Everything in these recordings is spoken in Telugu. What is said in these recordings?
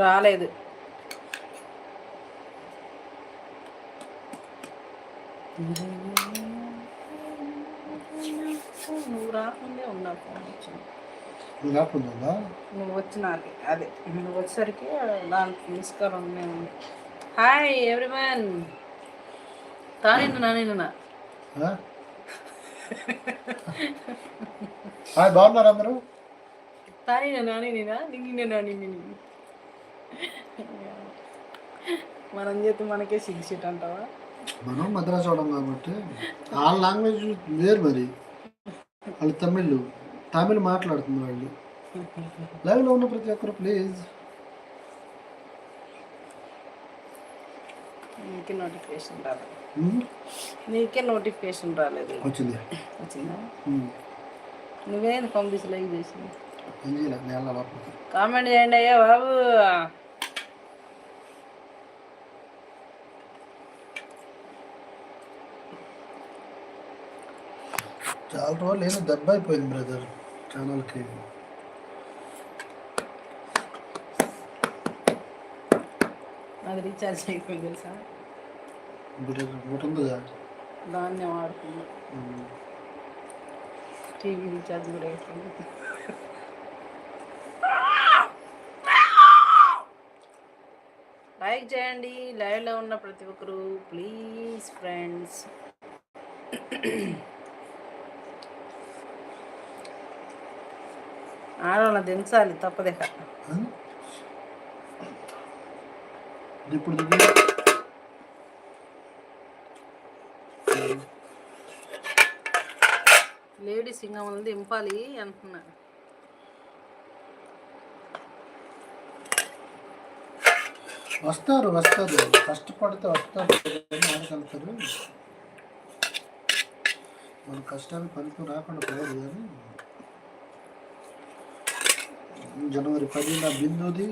రాలేదు. నువ్వు రాకుండే ఉన్నా ఫోన్ వచ్చింది. నువ్వు రాకుండా నువ్వు వచ్చినాకే అదే నువ్వు వచ్చేసరికి దానికి మిస్ కాల్ ఉంది. Hi everyone. తానిన్న నానిన్న హాయ్ బాగున్నారు అందరూ? తానిన్న నాని నేనా నిన్న నాని నేను మనం చేతి మనకే సిగ్గు సీట్ అంటావా? మనం మద్రాసు అవడం కాబట్టి ఆ లాంగ్వేజ్ వేరు మరి. వాళ్ళు తమిళ్ తమిళ్ మాట్లాడుతున్నారు వాళ్ళు. లైవ్లో ఉన్న ప్రతి ఒక్కరు ప్లీజ్. నీకే నోటిఫికేషన్ రాలేదు. నీకే నోటిఫికేషన్ రాలేదు. వచ్చింది. వచ్చిందా? ఉమ్. నువ్వేంది పంపించి లైక్ చేసింది? కామెంట్ చేయండి అయ్యా బాబు. చాలా రోజులు ఏదో దెబ్బ అయిపోయింది బ్రదర్ ఛానల్కి అది రీఛార్జ్ అయిపోయింది తెలుసా? ఇప్పుడు ఒకటి ఉందిగా? దాన్నే ఉమ్. టీవీ రీఛార్జ్ కూడా అయిపోయింది. లైక్ చేయండి. లైవ్లో ఉన్న ప్రతి ఒక్కరు ప్లీజ్ ఫ్రెండ్స్. ఆడవాళ్ళని దించాలి తప్పదేక ఆ? ఇప్పుడు లేడీస్ ఇంకా వాళ్ళని దింపాలి అంటున్నా. వస్తారు వస్తారు. కష్టపడితే వస్తారు ఆడగలుగుతారు మన కష్టాలు ఫలితం రాకుండా పోదు కానీ. జనవరి పదిన బిందుది.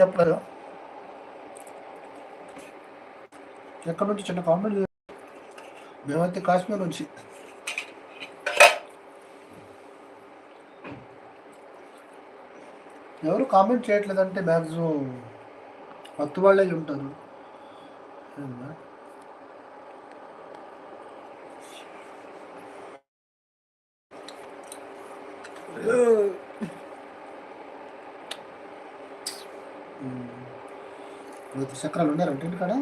చెప్పారు ఎక్కడ ఎక్కడి నుంచి? చిన్న కామెంట్ మేమైతే కాశ్మీర్ నుంచి. ఎవరు కామెంట్ చేయట్లేదంటే మ్యాక్సిమం మత్తు వాళ్ళే ఉంటారు చక్రాలు ఉన్నారంటే ఇక్కడ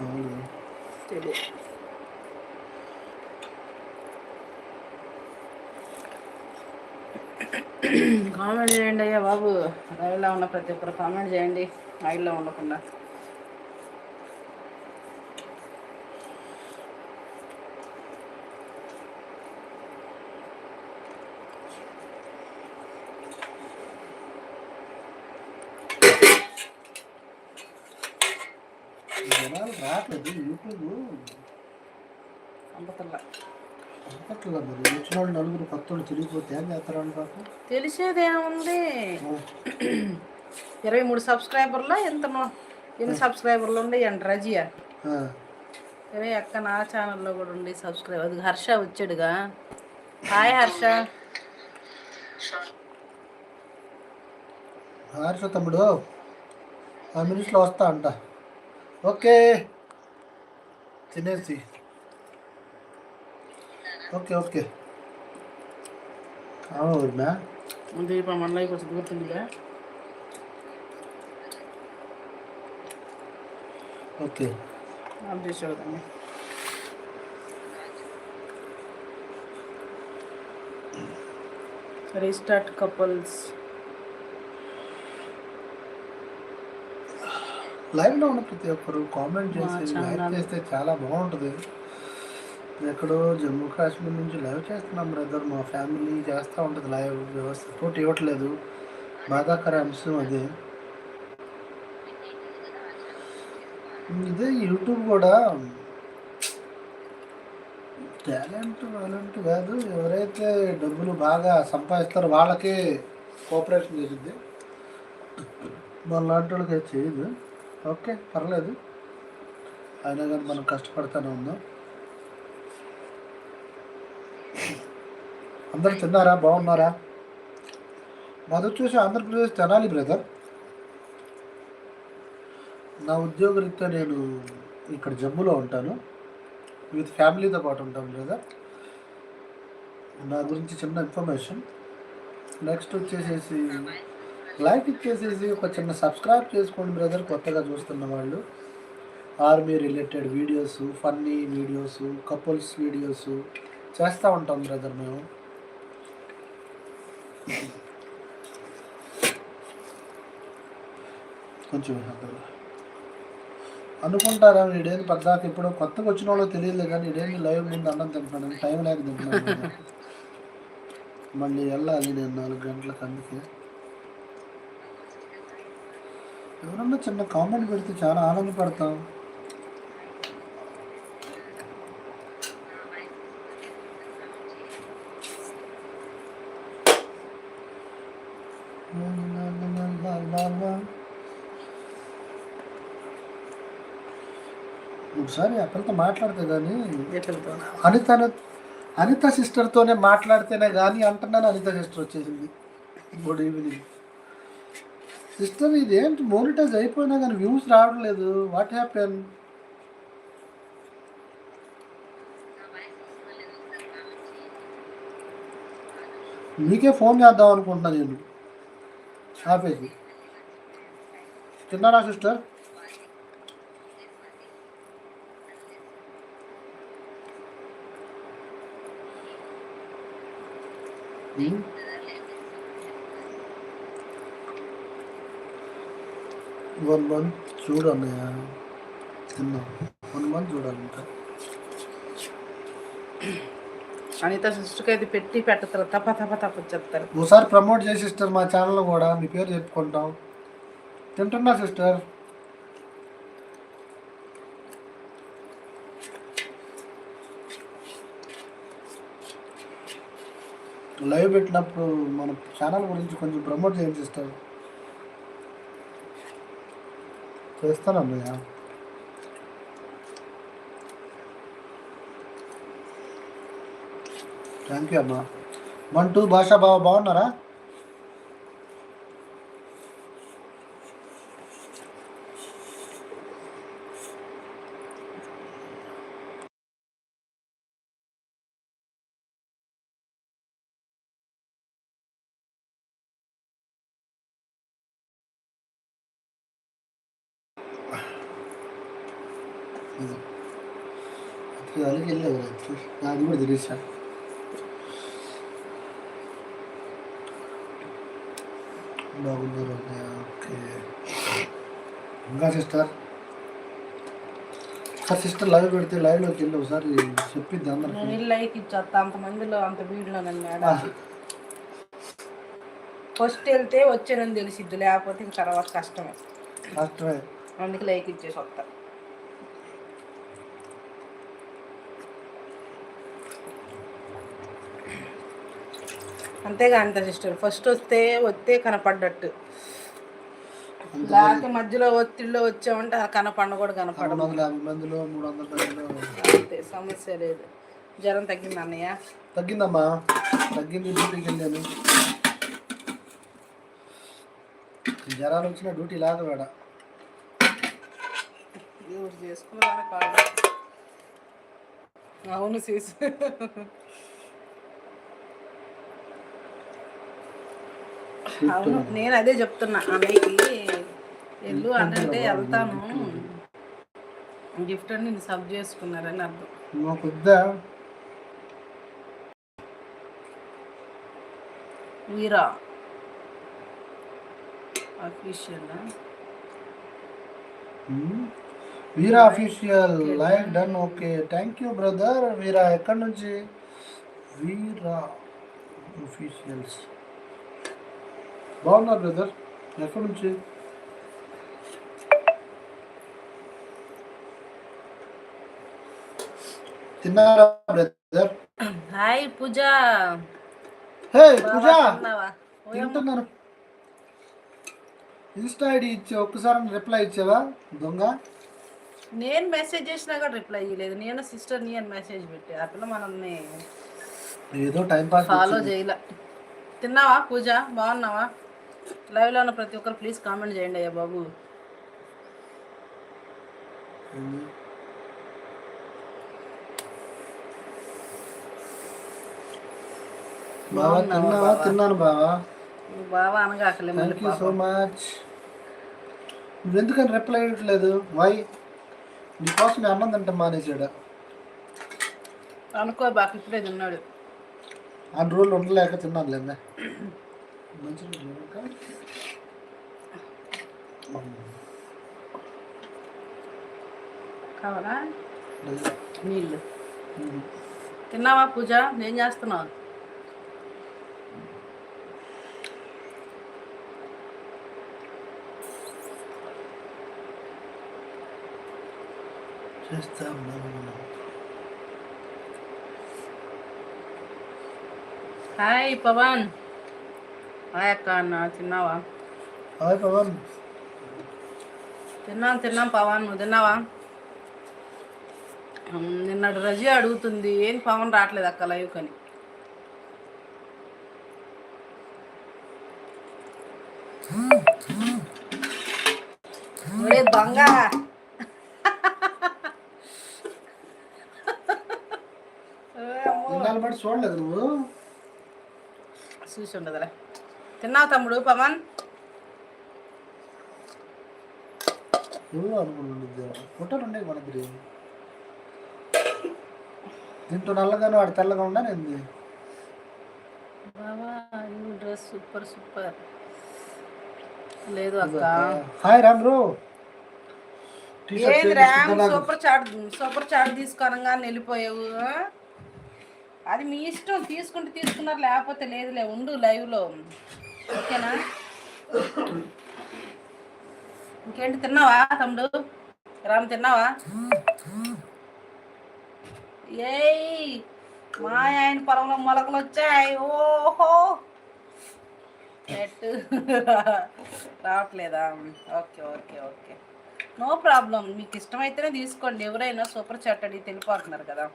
అవును? తెలియదు కామెంట్ చేయండి అయ్యా బాబు. లైవ్లో ఉన్న ప్రతి ఒక్కరు కామెంట్ చేయండి. లైవ్లో ఉండకుండా ఈ జనాలు రావట్లేదు. యూట్యూబ్ అంతకల్లా. అనుకోవట్లేదు మరి. వచ్చిన వాళ్ళు నలుగురు కొత్త వాళ్ళు తిరిగిపోతే ఏం చేస్తారని పాపం? తెలిసేదేముంది? ఇరవై మూడు సబ్స్క్రైబర్లో? ఎంత ఎన్ని సబ్స్క్రైబర్లు ఉండే అంట రజియా. ఇవే అక్క నా ఛానల్లో కూడా ఉండి సబ్స్క్రైబ్ అది హర్ష వచ్చాడుగా. హాయ్ హర్ష. హర్ష తమ్ముడు ఆ మినిట్స్లో వస్తా అంట. ఓకే తినేసి ఓకే ఓకే అవునా ముందు ఇప్పుడు మనలో కొంచెం గుర్తుందిగా ఓకే ఆఫ్ చేసేవాళ్ళని రీస్టార్ట్ కపుల్స్ లైవ్లో ఉన్న ప్రతి ఒక్కరు కామెంట్ చేసి లైవ్. చేస్తే చాలా బాగుంటుంది. ఎక్కడో జమ్మూ కాశ్మీర్ నుంచి లైవ్ చేస్తున్నాం బ్రదర్ మా ఫ్యామిలీ చేస్తూ ఉంటుంది లైవ్ వ్యవస్థ. సపోర్ట్ ఇవ్వట్లేదు. బాధాకర అంశం అదే. ఇదే యూట్యూబ్ కూడా. టాలెంట్ టాలెంట్ కాదు. ఎవరైతే డబ్బులు బాగా సంపాదిస్తారో వాళ్ళకే కోఆపరేషన్ చేసింది మన లాంటి వాళ్ళకి చేయదు. ఓకే పర్లేదు. అయినా కానీ మనం కష్టపడుతూనే ఉందాం. అందరు తిన్నారా? బాగున్నారా? మాది వచ్చేసి ఆంధ్రప్రదేశ్ తెనాలి బ్రదర్. నా ఉద్యోగరీత్యా నేను ఇక్కడ జమ్మూలో ఉంటాను. విత్ ఫ్యామిలీతో పాటు ఉంటాం బ్రదర్. నా గురించి చిన్న ఇన్ఫర్మేషన్. నెక్స్ట్ వచ్చేసేసి లైక్ ఇచ్చేసేసి ఒక చిన్న సబ్స్క్రైబ్ చేసుకోండి బ్రదర్ కొత్తగా చూస్తున్న వాళ్ళు. Army related videos funny videos couples videos చేస్తూ ఉంటాం బ్రదర్ మేము. కొంచెం అనుకుంటారా ఇడేది పద్దాక ఇప్పుడు కొత్తగా వచ్చిన వాళ్ళు తెలియదు కానీ ఇదేంటి లైవ్ ముందు అన్నం తింటున్నాను టైం లేక తింటున్నాను మళ్ళీ వెళ్ళాలి నేను నాలుగు గంటలకు అందుకే. ఎవరన్నా చిన్న కామెంట్ పెడితే చాలా ఆనందపడతాం. ఒకసారి అక్కడితో మాట్లాడితే కానీ ఎక్కడితో అనిత అనిత సిస్టర్తోనే మాట్లాడితేనే కానీ అంటున్నాను అనిత సిస్టర్ వచ్చేసింది. గుడ్ ఈవినింగ్ సిస్టమ్ ఇది ఏంటి? మోనిటైజ్ అయిపోయినా కానీ వ్యూస్ రావడం లేదు. వాట్ హ్యాపెన్ మీకే ఫోన్ చేద్దాం అనుకుంటున్నా నేను. ఆపేసి. తిన్నారా సిస్టర్? Hmm? వన్ మంత్ చూడన్నయ్య తిన్నాం. వన్ మంత్ చూడాలి ఇంకా. అనిత సిస్టర్కి అయితే పెట్టి పెట్టతారు. తప్ప తప్ప తప్ప చెప్తారు. ఒకసారి ప్రమోట్ చేసి సిస్టర్ మా ఛానల్లో కూడా. మీ పేరు చెప్పుకుంటాం తింటున్నా సిస్టర్. లైవ్ పెట్టినప్పుడు మన ఛానల్ గురించి కొంచెం ప్రమోట్ చేయండి సిస్టర్. చేస్తాను అన్నయ్య థ్యాంక్ యూ అమ్మా వన్ టూ భాషా బావ బాగున్నారా ఇది. అది అలాగే వెళ్ళలేదు తినేసా బాగున్నారు ఓకే. ఇంకా సిస్టర్? ఒకసారి సిస్టర్ లైవ్ పెడితే లైవ్లోకి వెళ్ళి ఒకసారి చెప్పిద్ది అందరికి. లైక్ ఇచ్చేస్తా. అంతమందిలో అంత వీడిలో నన్ను ఫస్ట్ వెళ్తే వచ్చానని తెలిసిద్ది. లేకపోతే ఇంక తర్వాత కష్టమే. కష్టమే. అందుకే లైక్ ఇచ్చేసి వస్తా. అంతేగా అంత సిస్టర్ ఫస్ట్ వస్తే వస్తే కనపడ్డట్టు. లేకపోతే మధ్యలో ఒత్తిడిలో వచ్చామంటే కనపడ కూడా కనపడదు అంతే సమస్య లేదు. జ్వరం తగ్గింది అన్నయ్య? తగ్గిందమ్మా. తగ్గింది డ్యూటీకి వెళ్ళాను. జ్వరాలు వచ్చిన డ్యూటీ వేడ. దేవుడు చేసుకున్నాను కాదు. అవును సీసు అవును నేను అదే చెప్తున్నా అన్నయ్యకి వెళ్ళు అంటే వెళ్తాను. గిఫ్ట్ అని నేను సబ్ చేసుకున్నారని అర్థం. మా పెద్ద Veera official Hmm? Veera official like done okay thank you brother Veera ఎక్కడి నుంచి? వీరా అఫీషియల్స్ బాగున్నారు బ్రదర్ ఎక్కడి నుంచి? తిన్నారా బ్రదర్ హాయ్ పూజ. హే పూజ? తింటున్నాను ఇన్స్టా ఐడి ఇచ్చే ఒక్కసారి రిప్లై ఇచ్చావా దొంగ? నేను మెసేజ్ చేసినా కూడా రిప్లై ఇవ్వలేదు నేను సిస్టర్ నీ అని మెసేజ్ పెట్టి. ఆ పిల్ల మనల్ని ఏదో టైం పాస్ ఫాలో చేయలే. తిన్నావా పూజ? బాగున్నావా? లైవ్లో ఉన్న ప్రతి ఒక్కరు ప్లీజ్ కామెంట్ చేయండి అయ్యా బాబు. బావా తిన్నావా? తిన్నాను బావా. నువ్వు అనగాకలే థ్యాంక్ యూ సో మచ్ నువ్వెందుకని రిప్లై ఇవ్వట్లేదు వై నీకోసం అన్నం తింటాం మానేసాడు అనుకో బాగా ఇప్పుడే తిన్నాడు. అన్ని రోజులు ఉండలేక తిన్నాను లేదా కావాలా? నీళ్ళు. తిన్నావా పూజ? ఏం చేస్తున్నావు? చేస్తాం హాయ్ పవన్. అక్క అన్న తిన్నావా? హాయ్ పవన్. తిన్నాం తిన్నాం పవన్. నువ్వు తిన్నావా? నిన్నటి రజీ అడుగుతుంది ఏం పవన్ రావట్లేదు అక్క లైవ్ కని. ఒరే బట్టి చూడలేదు నువ్వు. చూసి ఉండదులే. తిన్నావు తమ్ముడు పవన్? దీంట్లో నల్లగాను వాడు తెల్లగా ఉండా నేను బావా న్యూ డ్రెస్ సూపర్ సూపర్. లేదు అక్క. Hi Ram bro. Super chat super chat తీసుకోనగానే వెళ్ళిపోయావు? అది మీ ఇష్టం తీసుకుంటే తీసుకున్నారు లేకపోతే లేదులే ఉండు లైవ్లో ఓకేనా? ఇంకేంటి తిన్నావా తమ్ముడు? రామ్ తిన్నావా? ఏయ్ మా ఆయన పొలంలో మొలకలు వచ్చాయి. ఓహో! నెట్ రావట్లేదా? Okay okay okay. No problem. మీకు ఇష్టమైతేనే తీసుకోండి. ఎవరైనా సూపర్ చాట్ అడిగి తెలిపోతున్నారు కదా.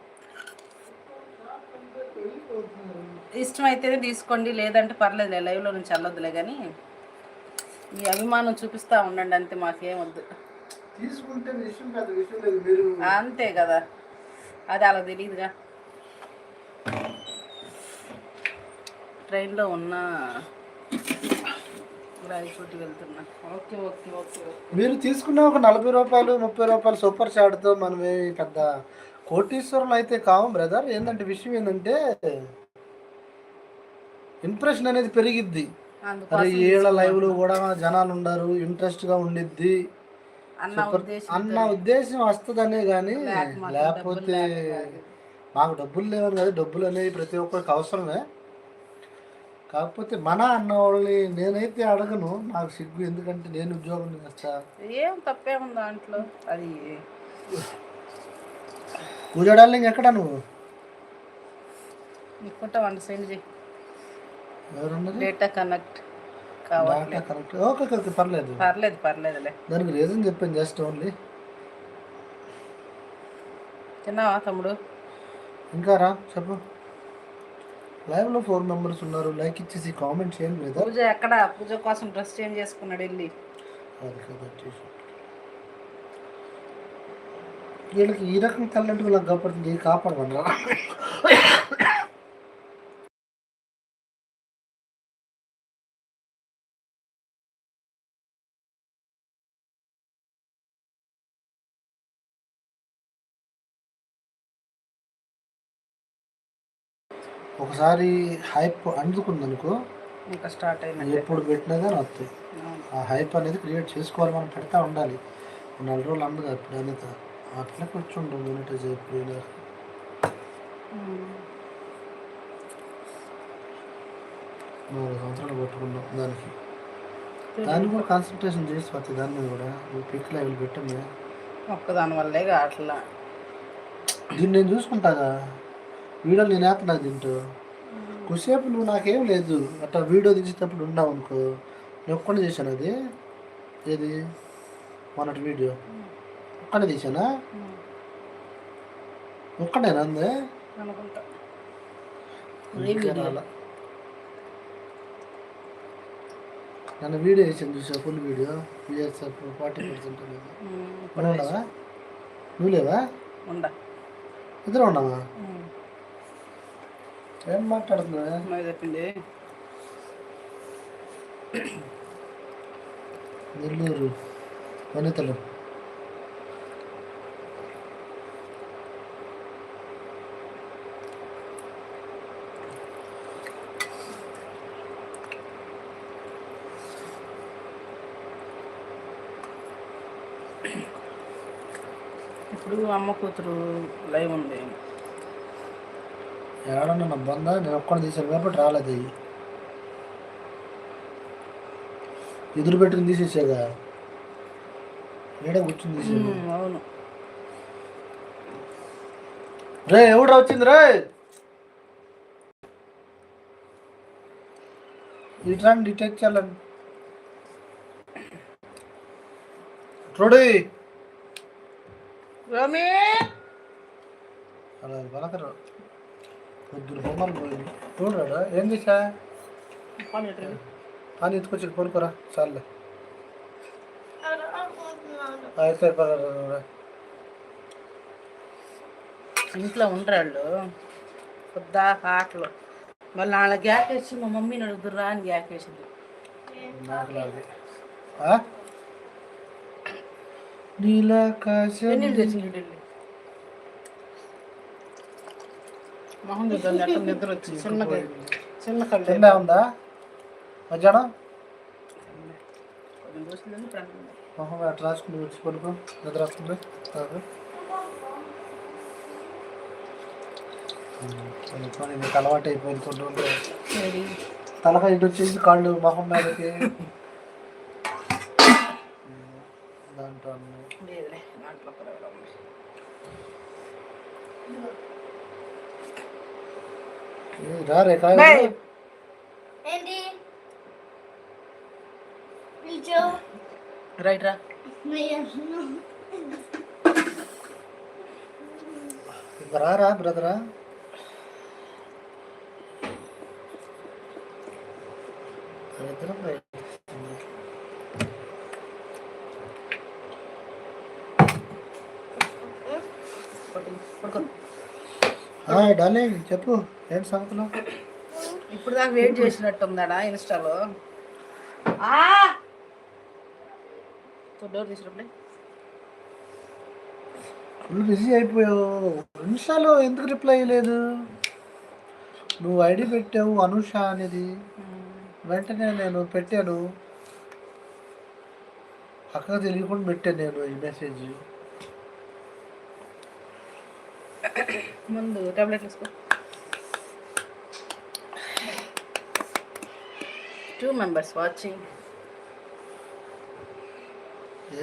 ఇష్టమైతేనే తీసుకోండి లేదంటే పర్లేదులే లైవ్లో నుంచి వెళ్ళొద్దులే కానీ మీ అభిమానం చూపిస్తూ ఉండండి అంతే మాకేం వద్దు తీసుకుంటే విషయం కాదు విషయం లేదు మీరు అంతే కదా. అది అలా తెలియదుగా ట్రైన్లో ఉన్న రాయచోటి వెళ్తున్నా. Okay okay okay okay. మీరు తీసుకున్న ఒక నలభై రూపాయలు ముప్పై రూపాయలు సూపర్ చాట్తో మనమే పెద్ద కోటీశ్వరులు అయితే కావు బ్రదర్. ఏంటంటే విషయం ఏంటంటే ఇంప్రెషన్ అనేది పెరిగిద్ది. అరే ఏళ్ళ లైవ్లు కూడా జనాలు ఉండరు ఇంట్రెస్ట్గా ఉండిద్ది. అన్న ఉద్దేశం వస్తుందనే కానీ లేకపోతే మాకు డబ్బులు లేవని కదా డబ్బులు అనేవి ప్రతి ఒక్కరికి అవసరమే. కాకపోతే మన అన్న వాళ్ళని నేనైతే అడగను నాకు సిగ్గు ఎందుకంటే నేను ఉద్యోగం చేస్తా ఏం తప్పేముంది దాంట్లో? అది డార్లింగ్ ఎక్కడ నువ్వు? నీకుంటా వంట సెండ్ డేటా కనెక్ట్ కావాలి డాటా కరెక్ట్ ఓకే ఓకే, పర్లేదు. పర్లేదు పర్లేదులే. దానికి రీజన్ చెప్పాను జస్ట్ ఓన్లీ. తిన్నావా తమ్ముడు? ఇంకా రా చెప్పు. లైవ్లో ఫోర్ మెంబర్స్ ఉన్నారు. లైక్ ఇచ్చేసి కామెంట్ చేయండి లేదా? పూజ ఎక్కడ? పూజ కోసం డ్రెస్ చేంజ్ చేసుకున్నాడు వెళ్ళి. అది కదా. వీళ్ళకి ఈ రకం టాలెంట్ వీళ్ళకి కాపాడుతుంది ఇది ఒకసారి హైప్ అందుకుందనుకో ఇంకా స్టార్ట్ అయినట్టే ఎప్పుడు పెట్టినా కానీ వస్తాయి. ఆ హైప్ అనేది క్రియేట్ చేసుకోవాలి మనం పెడతా ఉండాలి. నెల రోజులు అందదు అప్పుడు అనేది అట్లా కూర్చుంటాం మానిటైజ్ అయిపోయినా నాలుగు సంవత్సరాలు పట్టుకున్నాం దానికి. దాన్ని కూడా కాన్సన్ట్రేషన్ చేసి వస్తుంది దాన్ని కూడా. పిక్ లెవెల్ పెట్టమే ఒక్కదాని వల్లే అట్లా దీన్ని నేను చూసుకుంటాగా? వీడియోలు నేను వేస్తున్నా దీంట్లో కొద్దిసేపు నువ్వు నాకేం లేదు. అట్లా వీడియో తీసేటప్పుడు ఉన్నావు అనుకో. నేను ఒక్కడే చేశాను అది? ఏది? మొన్నటి వీడియో. ఒక్కడే తీసానా ఒక్కడేనా అందే. నన్ను వీడియో వేసాను చూసా full video. BSF forty percent ఉండవా నువ్వు లేవా? ఇద్దరు ఉండవా ఏం మాట్లాడుతున్నావా? అమ్మాయి చెప్పింది. నెల్లూరు వనితలు. ఇప్పుడు అమ్మ కూతురు లైవ్ ఉంది. ఏడన్నా నా బంద నేను ఒక్కడ తీసాను కాబట్టి రాలేదు ఎదురు పెట్టుకుని తీసేసాగా? ఏడ కూర్చుని తీసాను అవును. రే ఎవడు వచ్చింది రే? ఇట్రాని డిటెక్ట్ చేయాలని. రోడి. రమి! అలా పలకరు. పొద్దున బొమ్మలు పోయింది చూడరా ఏం చేసా అని ఎత్తుకొచ్చి కొనుక్కోరా చాలే అయితే పర్వాలేదు. ఇంట్లో ఉంటాళ్ళు పొద్దా ఆటలు మళ్ళీ నాళ్ళ గ్యాక్ వేసి మా మమ్మీని అడుగుతుర్రా అని గ్యాక్ వేసింది. ఆ? నీలాకాశం మొహం చూద్దాం ఎక్కడ నిద్ర వచ్చింది. చిన్నగా చిన్న కళ్ళు తిండా ఉందా? మధ్యాహ్నం. మొహం అట్లా రాసుకుని వచ్చి కొనుక్కో నిద్ర వస్తుంది. నీకు అలవాటు అయిపోయింది? తలకాయ ఇటు వచ్చేసి కాళ్ళు మొహం మీదకి. దాంట్లో అన్నీ. లేదులే దాంట్లో కూడా ఎవరో ఉంది. ఏ, రా రే కాయ బై. ఏంటి? రైట్ రా. రారా బ్రదరా. ఇద్దరం రైట్. పడుకో. హాయ్ డార్లింగ్ చెప్పు ఏంటి సంగతులు? ఇప్పుడు దాకా వెయిట్ చేసినట్టు ఉందాడా ఇన్స్టాలో డోర్ తీసినప్పుడే ఫుల్ బిజీ అయిపోయావు. ఇన్స్టాలో ఎందుకు రిప్లై లేదు నువ్వు ఐడి పెట్టావు అనుష అనేది. వెంటనే నేను పెట్టాను. అక్కగా తెలియకుండా పెట్టాను నేను ఈ మెసేజ్ ముందు టాబ్లెట్ తీసుకో. టూ మెంబర్స్ వాచింగ్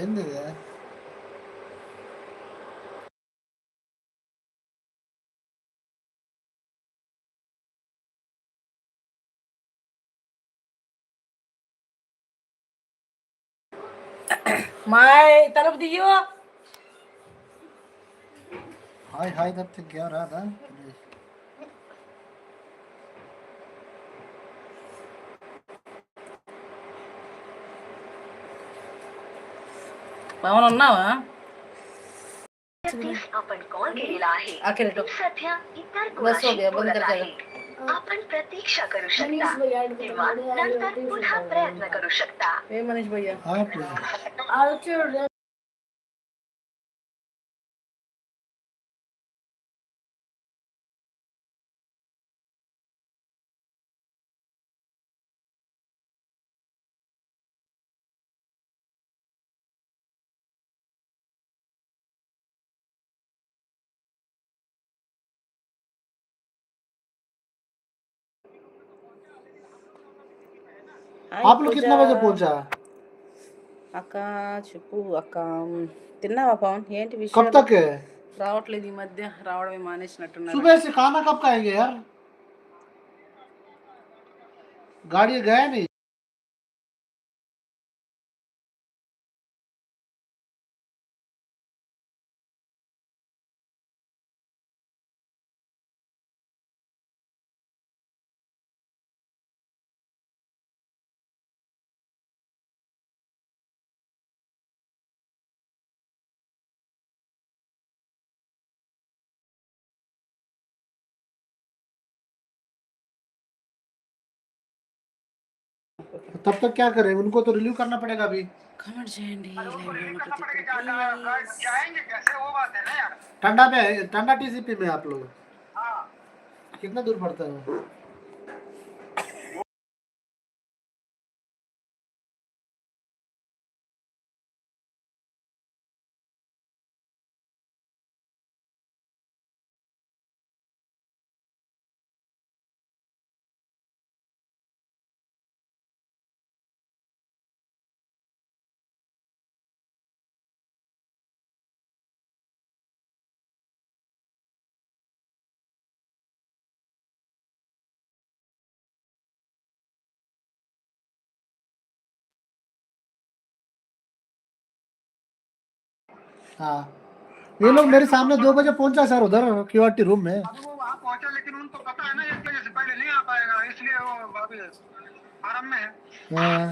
ఏంది? మాయ్ తలుపు దియ్యు హాయ్ హాయ్ తప్పితే ఇంకేం రాదా పవన్ ఉన్నావా व्यक्तीस आपण कॉल केलेला आहे आखिर तो सध्या इतर बस हो कोणाशी गया, बंद बोलत कर आहे आपण प्रतीक्षा करू शकता किंवा नंतर पुन्हा प्रयत्न करू शकता ఏ మనీష్ आप लोग कितना बजे पहुंचा అక్క చెప్పు అక్క తిన్నావా పవన్ ఏంటి कब విషయం तक है రావట్లేదు ఈ మధ్య రావడమే మానేసినట్టున్నారు सुबह से खाना कब खाएंगे यार गाड़ी गया नहीं तब तक क्या करें? उनको तो रिलीव करना पड़ेगा अभी। ठंडा में ठंडा टीसीपी में आप लोग। कितना दूर पड़ता है? हाँ ये लोग मेरे सामने दो बजे पहुंचा सर उधर क्यूआरटी रूम में अब वो वहाँ पहुंचा लेकिन उनको पता है ना एक बजे से पहले नहीं आ पाएगा इसलिए वो अभी आराम में है हाँ,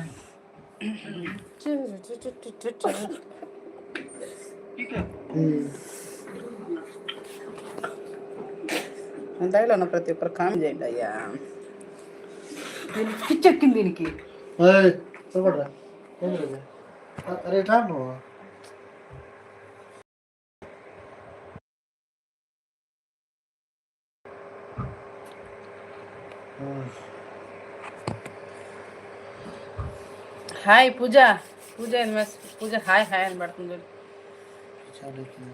ठीक है हम्म। లైవ్లో ఉన్న ప్రతి ఒక్కరు కామెంట్ చేయండి అయ్యా దీనికి పిచ్చెక్కింది దీనికి ओए, तो बढ़ रहा है। कौन रह गया? अ- अरे टाइम हो హాయ్ పూజ పూజ అని మెస్ పూజ హాయ్ హాయ్ అని పడుతుంది अच्छा लेकिन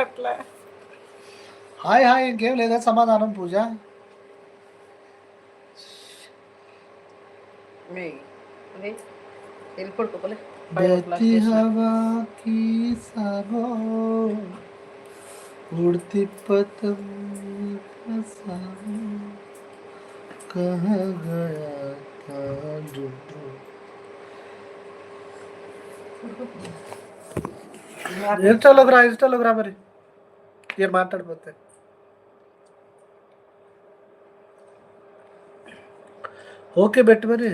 అట్లా హాయ్ హాయ్ ఇంకేం లేదా సమాధానం పూజ వెళ్ళి పడుకోలే बहती हवा की सागो उड़ती पतंग का सागो कहाँ गया था डुडू ఇన్స్టాలోకి రా ఇన్స్టాలోకి రా మరి ఏం మాట్లాడిపోతే ఓకే బెట్ మరి